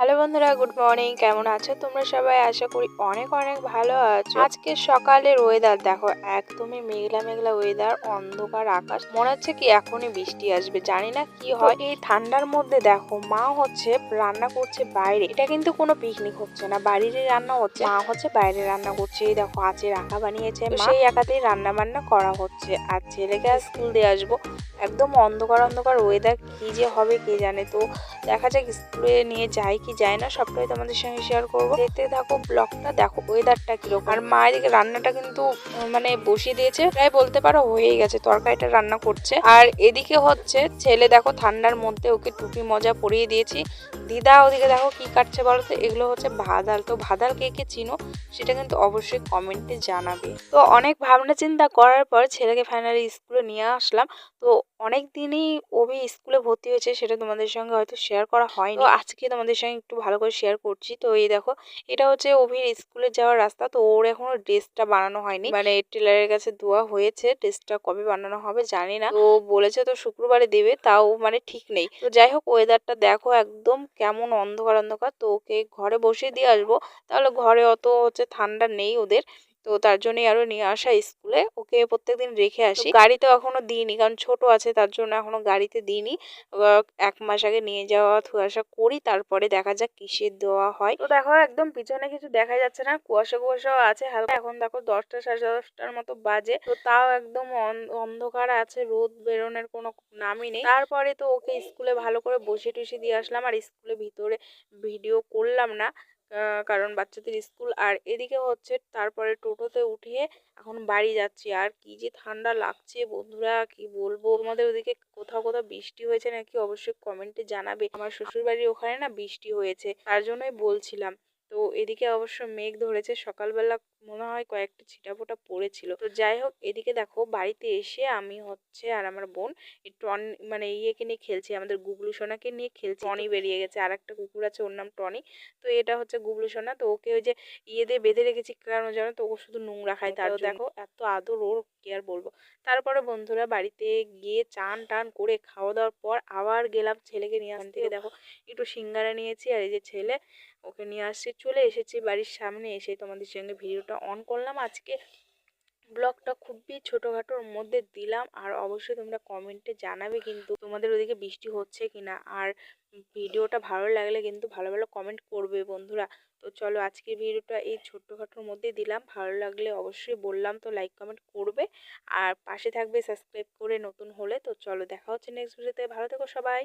Hello বন্ধুরা good morning. কেমন আছো তোমরা সবাই? আশা করি অনেক অনেক ভালো আছো। আজকে সকালের ওয়েদার দেখো একদমই মেঘলা মেঘলা ওয়েদার অন্ধকার আকাশ। মনে হচ্ছে কি এখনই বৃষ্টি আসবে জানি না কি হয়। এই ঠান্ডার মধ্যে দেখো মা হচ্ছে রান্না করছে বাইরে। এটা কিন্তু কোনো পিকনিক হচ্ছে না বাড়িরই রান্না হচ্ছে। মা হচ্ছে বাইরে রান্না করছে। এই দেখো আজের আঁকা বানিয়েছে সেই একাতেই রান্না বান্না করা হচ্ছে। আর ছেলেকে স্কুল দিয়ে আসব। একদম অন্ধকার অন্ধকার ওয়েদার কি যে হবে কে জানে। তো দেখা যাক স্কুলে নিয়ে যাই কি যায় না, সবটাই তোমাদের সঙ্গে শেয়ার করব। দেখতে থাকো ব্লগটা দেখো ওয়েদারটা কীরকম। আর মা এদিকে রান্নাটা কিন্তু মানে বসিয়ে দিয়েছে। প্রায় বলতে পারো হয়েই গেছে, তরকারিটা রান্না করছে। আর এদিকে হচ্ছে, ছেলে দেখো ঠান্ডার মধ্যে ওকে টুপি মজা পরিয়ে দিয়েছি। দিদা ওদিকে দেখো কি কাটছে বলো তো? এগুলো হচ্ছে ভাদাল। তো ভাদাল কে কে চিনো সেটা কিন্তু অবশ্যই কমেন্টে জানাবে। তো অনেক ভাবনা চিন্তা করার পর ছেলেকে ফাইনালি স্কুলে নিয়ে আসলাম। তো অনেক দিনই অভি স্কুলে ভর্তি হয়েছে সেটা তোমাদের সঙ্গে হয়তো শেয়ার করা হয়নি। আজকে তোমাদের সঙ্গে একটু ভালো করে শেয়ার করছি। তো এই দেখো, এটা হচ্ছে অভির স্কুলে যাওয়ার রাস্তা। তো ওর এখনও ড্রেসটা বানানো হয়নি। মানে টেলারের কাছে দেওয়া হয়েছে ড্রেসটা কবে বানানো হবে জানি না। তো বলেছে তো শুক্রবারে দেবে, তাও মানে ঠিক নেই। তো যাই হোক ওয়েদারটা দেখো একদম কেমন অন্ধকার অন্ধকার, তো ওকে ঘরে বসিয়ে দিয়ে আসব। তাহলে ঘরে অত হচ্ছে ঠান্ডা নেই ওদের। তো তার জন্যই আরও নিয়ে আসা স্কুলে। ওকে প্রত্যেকদিন রেখে আসি। গাড়িতে এখনও দিইনি কারণ ছোট আছে তার জন্য এখনও গাড়িতে দিইনি। এক মাস আগে নিয়ে যাওয়া ধোয়াশা করি তারপরে দেখা যাক কিসের দেওয়া হয়। তো দেখো একদম পিছনে কিছু দেখা যাচ্ছে না কুয়াশা কুয়াশাও আছে হালকা। এখন দেখো দশটা সাড়ে দশটার মতো বাজে। তো তাও একদম অন- অন্ধকার আছে রোদ বেরোনোর কোনো নামই নেই। তারপরে তো ওকে স্কুলে ভালো করে বসে টসে দিয়ে আসলাম আর স্কুলে ভিতরে ভিডিও করলাম না। কারণ বাচ্চাদের স্কুল। আর এদিকে হচ্ছে তারপরে টোটোতে উঠিয়ে এখন বাড়ি যাচ্ছি। আর কি যে ঠান্ডা লাগছে বন্ধুরা, কি বলব? তোমাদের ওদিকে কোথাও কোথাও বৃষ্টি হয়েছে নাকি? অবশ্যই কমেন্টে জানাবে। আমার শ্বশুর বাড়ির ওখানে না বৃষ্টি হয়েছে, তার জন্যই বলছিলাম। তো এদিকে অবশ্য মেঘ ধরেছে। সকালবেলা মনে হয় কয়েকটা ছিটাফোটা পড়েছিল। তো যাই হোক এদিকে দেখো বাড়িতে এসে আমি হচ্ছে আর আমার বোন টন মানে ইয়েকে নিয়ে খেলছি আমাদের গুগলু সোনাকে নিয়ে খেলছি। টনি বেরিয়ে গেছে আর একটা কুকুর আছে ওর নাম টনি। তো এটা হচ্ছে গুগলু সোনা। তো ওকে ওই যে ইয়ে দিয়ে বেঁধে রেখেছি কারণ জানো তো ও শুধু নোংরা খায় তার দেখো। এত আদর ওর কি আর বলব। তারপরে বন্ধুরা বাড়িতে গিয়ে চান টান করে খাওয়া দাওয়ার পর আবার গেলাম ছেলেকে নিয়ে। আসতে থেকে দেখো। একটু সিঙ্গারা নিয়েছি আর এই যে ছেলে ওকে নিয়ে আসছি, চলে এসেছি বাড়ির সামনে, এসে তোমাদের সঙ্গে ভিডিওটা অন করলাম। আজকে ব্লগটা খুবই ছোটোখাটোর মধ্যে দিলাম, আর অবশ্যই তোমরা কমেন্টে জানাবে কিন্তু তোমাদের ওদিকে বৃষ্টি হচ্ছে কিনা, আর ভিডিওটা ভালো লাগলে কিন্তু ভালো ভালো কমেন্ট করবে বন্ধুরা। তো চলো আজকের ভিডিওটা এই ছোট্টখাটোর মধ্যে দিলাম, ভালো লাগলে অবশ্যই বললাম, তো লাইক কমেন্ট করবে, আর পাশে থাকবে সাবস্ক্রাইব করে নতুন হলে। তো চলো দেখা হচ্ছে নেক্সট ভিডিওতে ভালো থেকো সবাই।